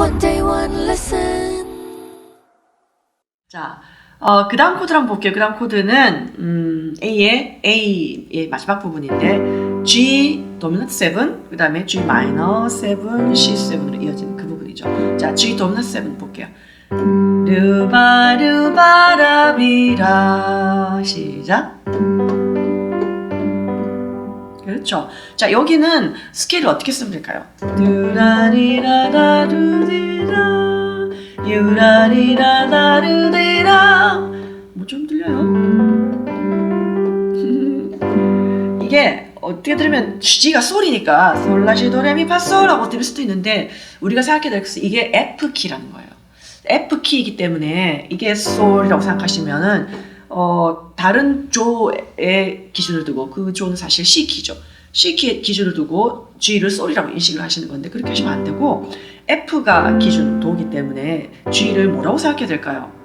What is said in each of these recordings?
One day, one lesson. 자, 어, 그 다음 코드를 한번 볼게요. 그 다음 코드는, 음, A의, A의 마지막 부분인데, G 도미넌트 7, 그 다음에 G 마이너 7, C7으로 이어지는 그 부분이죠. 자, G 도미넌트 7 볼게요. 르바르바라비라 시작. 그렇죠. 자, 여기는 스케일을 어떻게 쓰면 될까요? 드라리라다르디라 유라리라다르디라 뭐좀 들려요? 이게 어떻게 들으면 G가 솔이니까 솔라시 도레미 파솔라고 들을 수도 있는데 우리가 생각해야 될 것은 이게 F 키라는 거예요. F 키이기 때문에 이게 솔이라고 생각하시면은 어, 다른 조의 기준을 두고 그 조는 사실 C 키죠. C 키 기준을 두고 G를 솔이라고 인식을 하시는 건데 그렇게 하시면 안 되고 F가 기준 도기 때문에 G를 뭐라고 생각해야 될까요?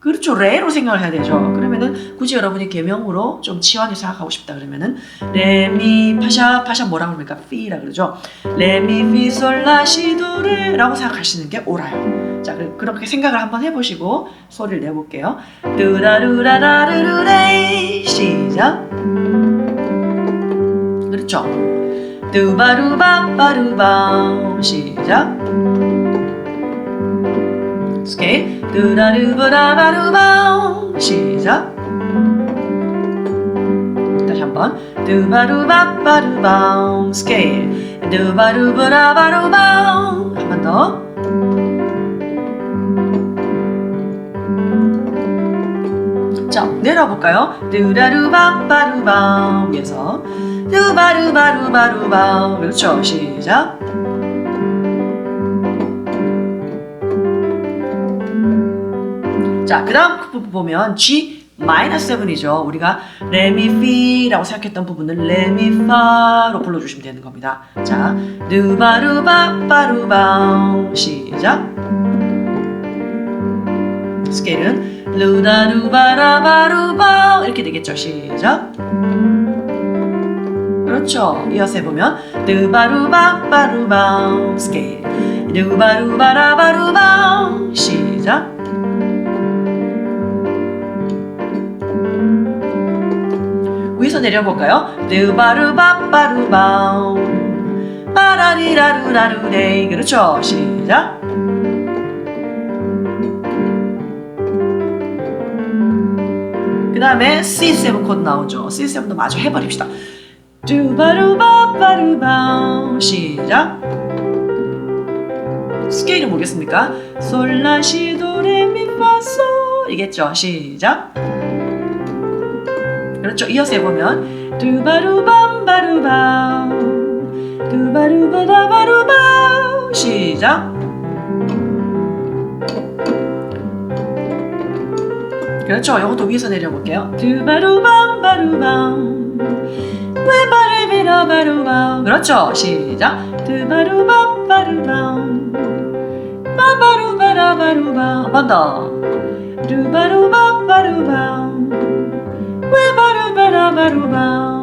그렇죠. 레로 생각을 해야 되죠. 그러면은 굳이 여러분이 개명으로 좀 치환해서 생각하고 싶다 그러면은 레미 파샤 파샤 뭐라고 그럽니까? 피라 그러죠. 레미 피솔라시도레라고 생각하시는 게 옳아요. 자, 그렇게 생각을 한번 해보시고 소리를 내볼게요. 뚜라루라라르르레 시작. 그렇죠. 뚜바루바바루바 시작. 스케일 뚜라루바라바루바 시작. 다시 한번 뚜바루바바루바 스케일 뚜바루바라바루바 한번 더. 자, 내려볼까요? 뚜라루바바루바 위에서 뚜바루바루바루바 그렇죠. 시작. 자, 그 다음 부분 보면 G 마이너스 7이죠. 우리가 레미피라고 생각했던 부분을 레미파로 불러주시면 되는 겁니다. 자, 누바루바바루바 시작. 스케일은 루다루바라바루바 이렇게 되겠죠. 시작. 그렇죠. 이어서 해보면 누바루바 바루바 스케일 누바루바라바루바 시작. 위에서 내려볼까요? 느바르바바르바 빠라리라루라루레이 그렇죠? 시작. 그 다음에 C7 코드 나오죠. C7도 마저 해버립시다. 두바루바바루바 시작. 스케일은 모르겠습니까? 솔라시도레미파솔 이겠죠? 시작 그렇죠. 이어서 해보면 두바루밤바루바 두바루바다바루바 시작 그렇죠. 이것도 위에서 내려볼게요. 두바루밤바루바 왜바르비라바루바 그렇죠. 시작 두바루밤바루바 바바루바라바루바 한번 더. 두바루바바루바 왜바 루바라바루바